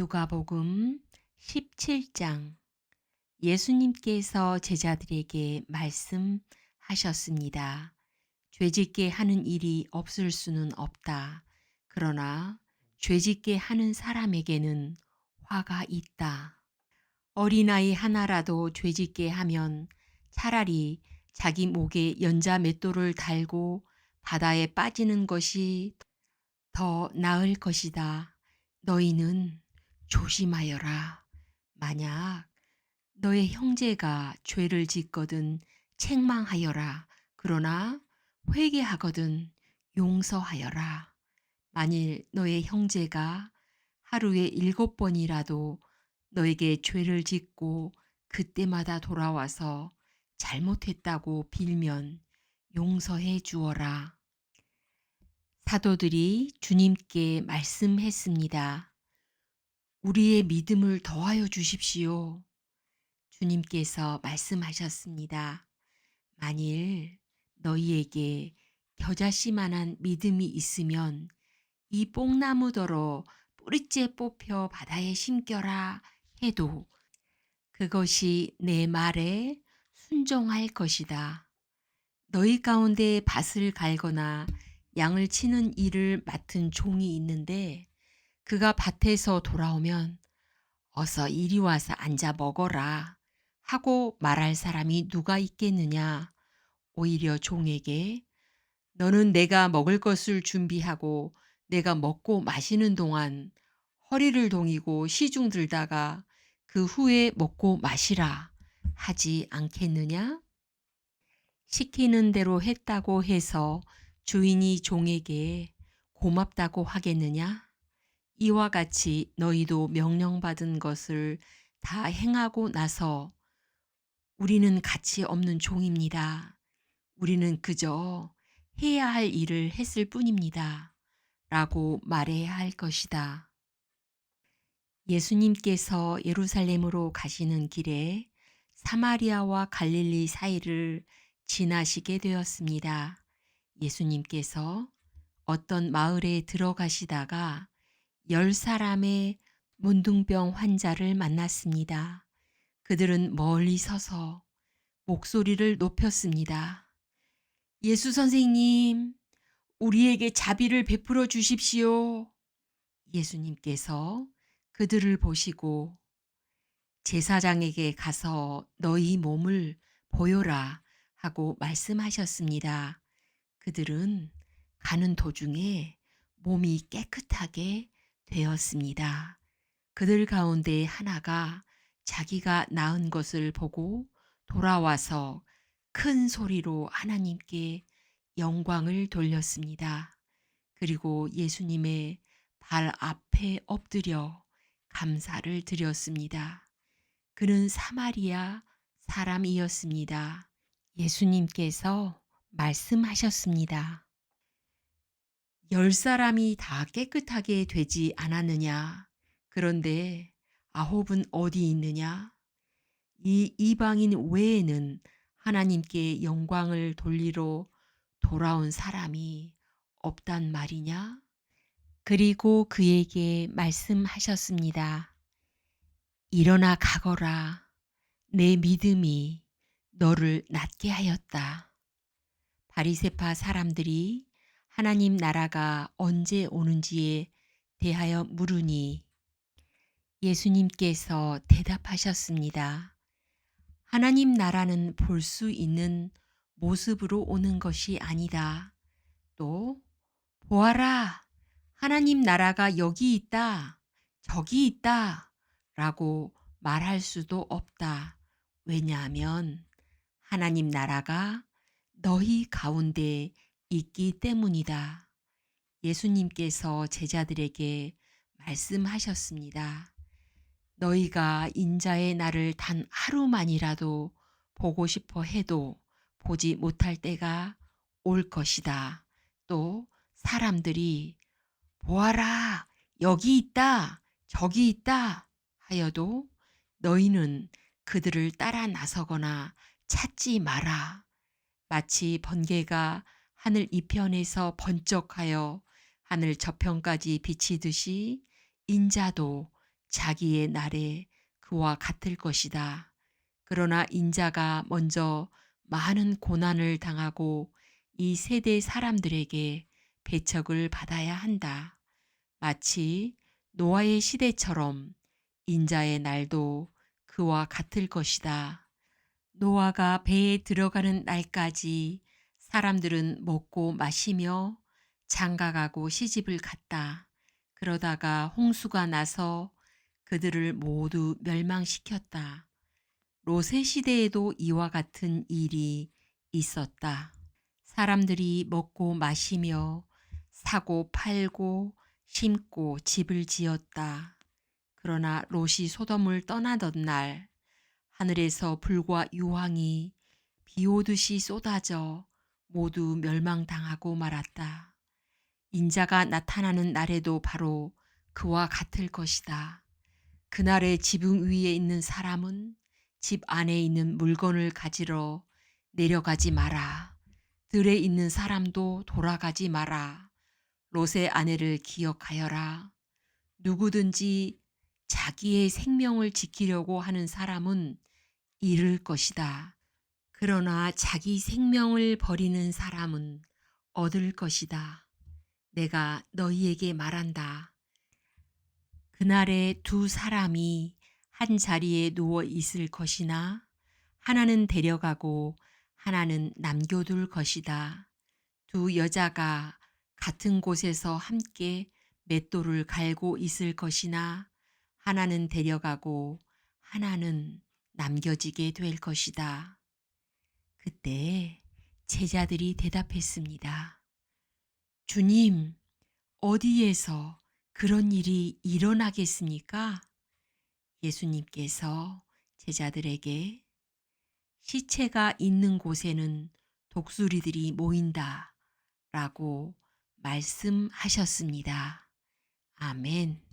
누가복음 17장 예수님께서 제자들에게 말씀하셨습니다. 죄짓게 하는 일이 없을 수는 없다. 그러나 죄짓게 하는 사람에게는 화가 있다. 어린아이 하나라도 죄짓게 하면 차라리 자기 목에 연자 맷돌을 달고 바다에 빠지는 것이 더 나을 것이다. 너희는 조심하여라. 만약 너의 형제가 죄를 짓거든 책망하여라. 그러나 회개하거든 용서하여라. 만일 너의 형제가 하루에 일곱 번이라도 너에게 죄를 짓고 그때마다 돌아와서 잘못했다고 빌면 용서해 주어라. 사도들이 주님께 말씀했습니다. 우리의 믿음을 더하여 주십시오. 주님께서 말씀하셨습니다. 만일 너희에게 겨자씨만한 믿음이 있으면 이 뽕나무더러 뿌리째 뽑혀 바다에 심겨라 해도 그것이 내 말에 순종할 것이다. 너희 가운데 밭을 갈거나 양을 치는 일을 맡은 종이 있는데 그가 밭에서 돌아오면 어서 이리 와서 앉아 먹어라 하고 말할 사람이 누가 있겠느냐. 오히려 종에게 너는 내가 먹을 것을 준비하고 내가 먹고 마시는 동안 허리를 동이고 시중 들다가 그 후에 먹고 마시라 하지 않겠느냐? 시키는 대로 했다고 해서 주인이 종에게 고맙다고 하겠느냐? 이와 같이 너희도 명령받은 것을 다 행하고 나서 우리는 가치 없는 종입니다. 우리는 그저 해야 할 일을 했을 뿐입니다. 라고 말해야 할 것이다. 예수님께서 예루살렘으로 가시는 길에 사마리아와 갈릴리 사이를 지나시게 되었습니다. 예수님께서 어떤 마을에 들어가시다가 열 사람의 문둥병 환자를 만났습니다. 그들은 멀리 서서 목소리를 높였습니다. 예수 선생님, 우리에게 자비를 베풀어 주십시오. 예수님께서 그들을 보시고 제사장에게 가서 너희 몸을 보여라 하고 말씀하셨습니다. 그들은 가는 도중에 몸이 깨끗하게 되었습니다. 그들 가운데 하나가 자기가 낳은 것을 보고 돌아와서 큰 소리로 하나님께 영광을 돌렸습니다. 그리고 예수님의 발 앞에 엎드려 감사를 드렸습니다. 그는 사마리아 사람이었습니다. 예수님께서 말씀하셨습니다. 열 사람이 다 깨끗하게 되지 않았느냐? 그런데 아홉은 어디 있느냐? 이 이방인 외에는 하나님께 영광을 돌리러 돌아온 사람이 없단 말이냐? 그리고 그에게 말씀하셨습니다. 일어나 가거라. 내 믿음이 너를 낫게 하였다. 바리세파 사람들이 하나님 나라가 언제 오는지에 대하여 물으니 예수님께서 대답하셨습니다. 하나님 나라는 볼 수 있는 모습으로 오는 것이 아니다. 또, 보아라! 하나님 나라가 여기 있다, 저기 있다, 라고 말할 수도 없다. 왜냐하면 하나님 나라가 너희 가운데 있기 때문이다. 예수님께서 제자들에게 말씀하셨습니다. 너희가 인자의 날을 단 하루만이라도 보고 싶어 해도 보지 못할 때가 올 것이다. 또 사람들이 보아라, 여기 있다, 저기 있다 하여도 너희는 그들을 따라 나서거나 찾지 마라. 마치 번개가 하늘 이편에서 번쩍하여 하늘 저편까지 비치듯이 인자도 자기의 날에 그와 같을 것이다. 그러나 인자가 먼저 많은 고난을 당하고 이 세대 사람들에게 배척을 받아야 한다. 마치 노아의 시대처럼 인자의 날도 그와 같을 것이다. 노아가 배에 들어가는 날까지 사람들은 먹고 마시며 장가가고 시집을 갔다. 그러다가 홍수가 나서 그들을 모두 멸망시켰다. 롯의 시대에도 이와 같은 일이 있었다. 사람들이 먹고 마시며 사고 팔고 심고 집을 지었다. 그러나 롯이 소돔을 떠나던 날 하늘에서 불과 유황이 비 오듯이 쏟아져 모두 멸망당하고 말았다. 인자가 나타나는 날에도 바로 그와 같을 것이다. 그날의 지붕 위에 있는 사람은 집 안에 있는 물건을 가지러 내려가지 마라. 들에 있는 사람도 돌아가지 마라. 롯의 아내를 기억하여라. 누구든지 자기의 생명을 지키려고 하는 사람은 잃을 것이다. 그러나 자기 생명을 버리는 사람은 얻을 것이다. 내가 너희에게 말한다. 그날에 두 사람이 한 자리에 누워 있을 것이나 하나는 데려가고 하나는 남겨둘 것이다. 두 여자가 같은 곳에서 함께 맷돌을 갈고 있을 것이나 하나는 데려가고 하나는 남겨지게 될 것이다. 그때 제자들이 대답했습니다. 주님, 어디에서 그런 일이 일어나겠습니까? 예수님께서 제자들에게 시체가 있는 곳에는 독수리들이 모인다 라고 말씀하셨습니다. 아멘.